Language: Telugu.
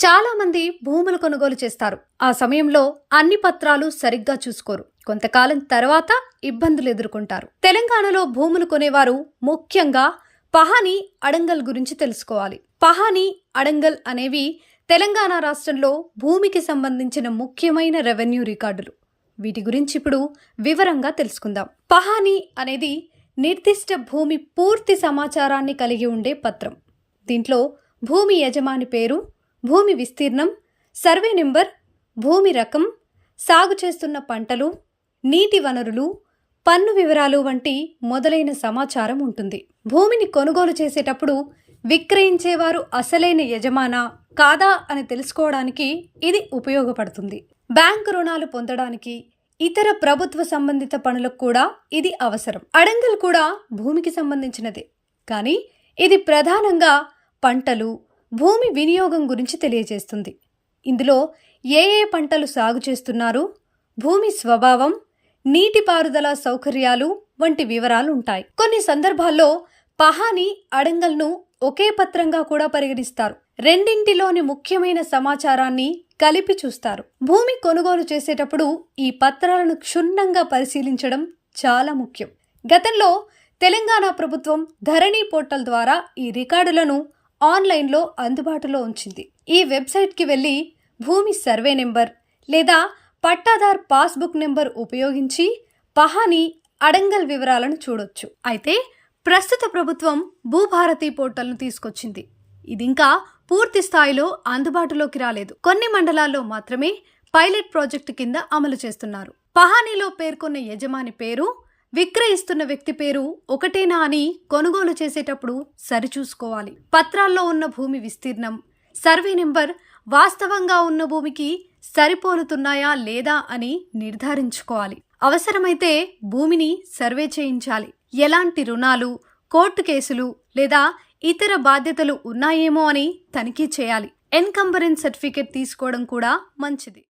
చాలా మంది భూములు కొనుగోలు చేస్తారు. ఆ సమయంలో అన్ని పత్రాలు సరిగ్గా చూసుకోరు. కొంతకాలం తర్వాత ఇబ్బందులు ఎదుర్కొంటారు. తెలంగాణలో భూములు కొనేవారు ముఖ్యంగా పహాని అడంగల్ గురించి తెలుసుకోవాలి. పహాని అడంగల్ అనేవి తెలంగాణ రాష్ట్రంలో భూమికి సంబంధించిన ముఖ్యమైన రెవెన్యూ రికార్డులు. వీటి గురించి ఇప్పుడు వివరంగా తెలుసుకుందాం. పహాని అనేది నిర్దిష్ట భూమి పూర్తి సమాచారాన్ని కలిగి ఉండే పత్రం. దీంట్లో భూమి యజమాని పేరు భూమి విస్తీర్ణం సర్వే నెంబర్ భూమి రకం సాగు చేస్తున్న పంటలు నీటి వనరులు పన్ను వివరాలు వంటి మొదలైన సమాచారం ఉంటుంది. భూమిని కొనుగోలు చేసేటప్పుడు విక్రయించేవారు అసలైన యజమానా కాదా అని తెలుసుకోవడానికి ఇది ఉపయోగపడుతుంది. బ్యాంకు రుణాలు పొందడానికి ఇతర ప్రభుత్వ సంబంధిత పనులకు కూడా ఇది అవసరం. అడంగల్ కూడా భూమికి సంబంధించినదే. కానీ ఇది ప్రధానంగా పంటలు భూమి వినియోగం గురించి తెలియజేస్తుంది. ఇందులో ఏ ఏ పంటలు సాగు చేస్తున్నారు భూమి స్వభావం నీటిపారుదల సౌకర్యాలు వంటి వివరాలు ఉంటాయి కొన్ని సందర్భాల్లో పహాని అడంగల్ను ఒకే పత్రంగా కూడా పరిగణిస్తారు. రెండింటిలోని ముఖ్యమైన సమాచారాన్ని కలిపి చూస్తారు. భూమి కొనుగోలు చేసేటప్పుడు ఈ పత్రాలను క్షుణ్ణంగా పరిశీలించడం చాలా ముఖ్యం. గతంలో తెలంగాణ ప్రభుత్వం ధరణి పోర్టల్ ద్వారా ఈ రికార్డులను ఆన్లైన్లో అందుబాటులో ఉంచింది. ఈ వెబ్సైట్కి వెళ్ళి భూమి సర్వే నెంబర్ లేదా పట్టాదార్ పాస్బుక్ నెంబర్ ఉపయోగించి పహాని అడంగల్ వివరాలను చూడొచ్చు. అయితే ప్రస్తుత ప్రభుత్వం భూభారతి పోర్టల్ను తీసుకొచ్చింది. ఇది ఇంకా పూర్తి స్థాయిలో అందుబాటులోకి రాలేదు. కొన్ని మండలాల్లో మాత్రమే పైలట్ ప్రాజెక్టు కింద అమలు చేస్తున్నారు. పహానీలో పేర్కొన్న యజమాని పేరు విక్రయిస్తున్న వ్యక్తి పేరు ఒకటేనా అని కొనుగోలు చేసేటప్పుడు సరిచూసుకోవాలి. పత్రాల్లో ఉన్న భూమి విస్తీర్ణం సర్వే నెంబర్ వాస్తవంగా ఉన్న భూమికి సరిపోలుతున్నాయా లేదా అని నిర్ధారించుకోవాలి. అవసరమైతే భూమిని సర్వే చేయించాలి. ఎలాంటి రుణాలు కోర్టు కేసులు లేదా ఇతర బాధ్యతలు ఉన్నాయేమో అని తనిఖీ చేయాలి. ఎన్కంబరెన్స్ సర్టిఫికేట్ తీసుకోవడం కూడా మంచిది.